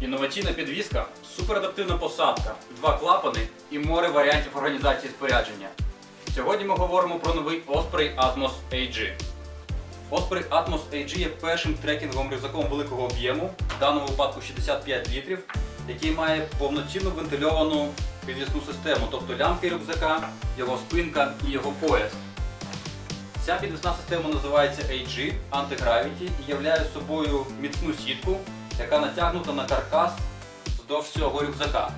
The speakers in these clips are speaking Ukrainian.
Інноваційна підвізка, суперадаптивна посадка, два клапани і море варіантів організації спорядження. Сьогодні ми говоримо про новий Osprey Atmos AG. Osprey Atmos AG є першим трекінговим рюкзаком великого об'єму, в даному випадку 65 літрів, який має повноцінну вентильовану підвісну систему, тобто лямки рюкзака, його спинка і його пояс. Ця підвісна система називається AG Anti-Gravity і являє собою міцну сітку, яка натягнута на каркас вздовж всього рюкзака.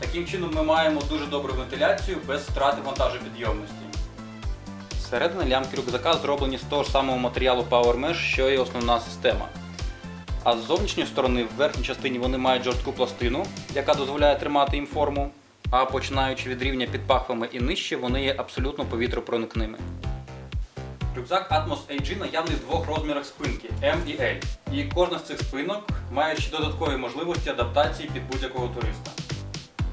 Таким чином ми маємо дуже добру вентиляцію без втрати вантажопідйомності. Середина лямки рюкзака зроблені з того ж самого матеріалу Power Mesh, що і основна система. А з зовнішньої сторони, в верхній частині вони мають жорстку пластину, яка дозволяє тримати їм форму. А починаючи від рівня під пахвами і нижче, вони є абсолютно повітропроникними. Рюкзак Atmos AG наявний в двох розмірах спинки M і L. І кожна з цих спинок має ще додаткові можливості адаптації під будь-якого туриста.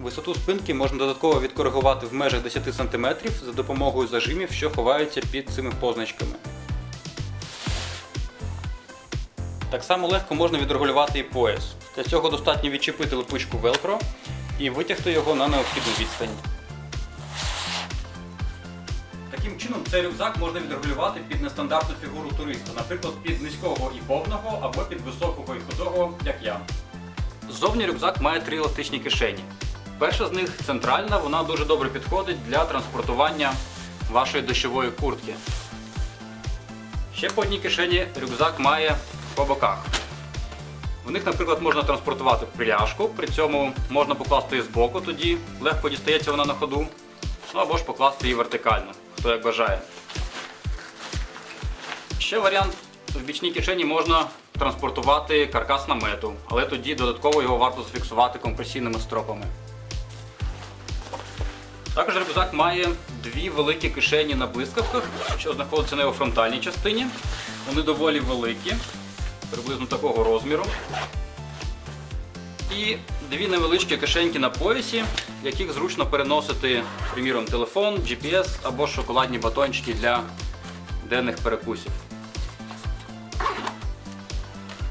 Висоту спинки можна додатково відкоригувати в межах 10 см за допомогою зажимів, що ховаються під цими позначками. Так само легко можна відрегулювати і пояс. Для цього достатньо відчепити липучку Velcro і витягти його на необхідну відстань. Таким чином цей рюкзак можна відрегулювати під нестандартну фігуру туриста, наприклад, під низького і повного або під високого і худого, як я. Ззовні рюкзак має три еластичні кишені. Перша з них центральна, вона дуже добре підходить для транспортування вашої дощової куртки. Ще по одній кишені рюкзак має по боках. В них, наприклад, можна транспортувати пляшку, при цьому можна покласти її збоку, тоді легко дістається вона на ходу. Ну або ж покласти її вертикально, хто як бажає. Ще варіант в бічній кишені можна транспортувати каркас намету, але тоді додатково його варто зафіксувати компресійними стропами. Також рюкзак має дві великі кишені на блискавках, що знаходяться на його фронтальній частині. Вони доволі великі, приблизно такого розміру. І дві невеличкі кишеньки на поясі, в яких зручно переносити, приміром, телефон, GPS або шоколадні батончики для денних перекусів.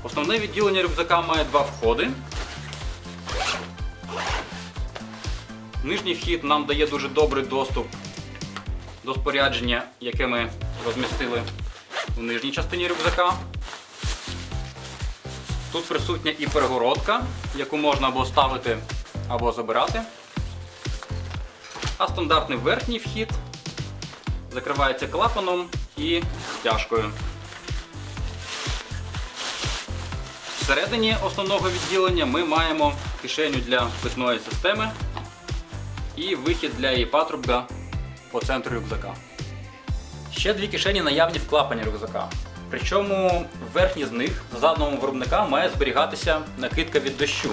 Основне відділення рюкзака має два входи. Нижній вхід нам дає дуже добрий доступ до спорядження, яке ми розмістили в нижній частині рюкзака. Тут присутня і перегородка, яку можна або ставити, або забирати. А стандартний верхній вхід закривається клапаном і стяжкою. Всередині основного відділення ми маємо кишеню для питної системи і вихід для її патрубка по центру рюкзака. Ще дві кишені наявні в клапані рюкзака. Причому верхній з них за задумом виробника має зберігатися накидка від дощу.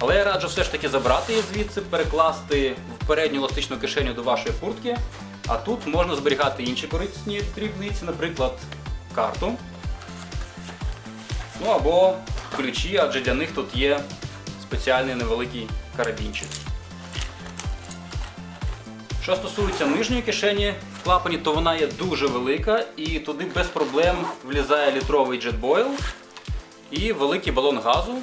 Але я раджу все ж таки забрати її звідси, перекласти в передню еластичну кишеню до вашої куртки. А тут можна зберігати інші корисні дрібниці, наприклад, карту. Ну або ключі, адже для них тут є спеціальний невеликий карабінчик. Що стосується нижньої кишені в клапані, то вона є дуже велика і туди без проблем влізає літровий джетбойл і великий балон газу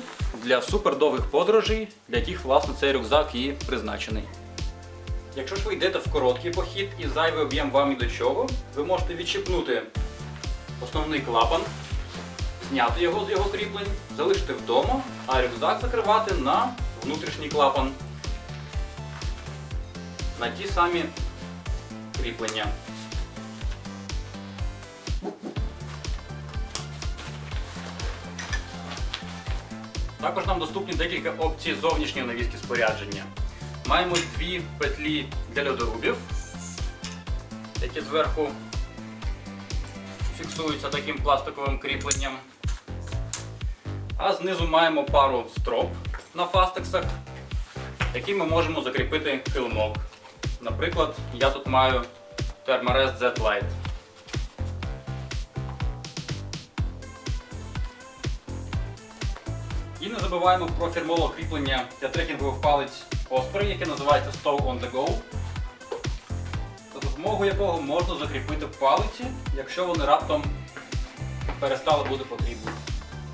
для супердовгих подорожей, для яких власне цей рюкзак і призначений. Якщо ж ви йдете в короткий похід і зайвий об'єм вам і до чого, ви можете відчіпнути основний клапан, зняти його з його кріплень, залишити вдома, а рюкзак закривати на внутрішній клапан на ті самі кріплення. Також нам доступні декілька опцій зовнішньої навіски спорядження. Маємо дві петлі для льодорубів, які зверху фіксуються таким пластиковим кріпленням. А знизу маємо пару строп на фастексах, які ми можемо закріпити килимок. Наприклад, я тут маю Thermarest Z Lite. І не забуваємо про фірмове кріплення для трекінгових палиць Osprey, яке називається Stow on the Go. За допомогою якого можна закріпити палиці, якщо вони раптом перестали бути потрібні.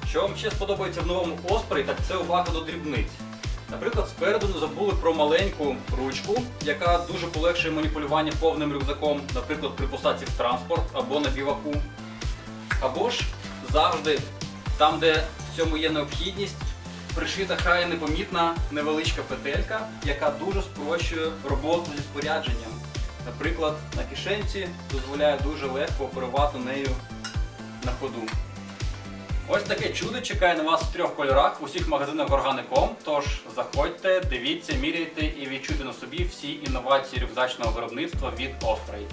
Що вам ще сподобається в новому Osprey, так це увага до дрібниць. Наприклад, спереду не забули про маленьку ручку, яка дуже полегшує маніпулювання повним рюкзаком, наприклад, при посадці в транспорт або на біваку. Або ж завжди, там, де в цьому є необхідність, пришита край непомітна невеличка петелька, яка дуже спрощує роботу зі спорядженням. Наприклад, на кишенці дозволяє дуже легко оперувати нею на ходу. Ось таке чудо чекає на вас в трьох кольорах в усіх магазинах органиком. Тож заходьте, дивіться, міряйте і відчуйте на собі всі інновації рюкзачного виробництва від Osprey.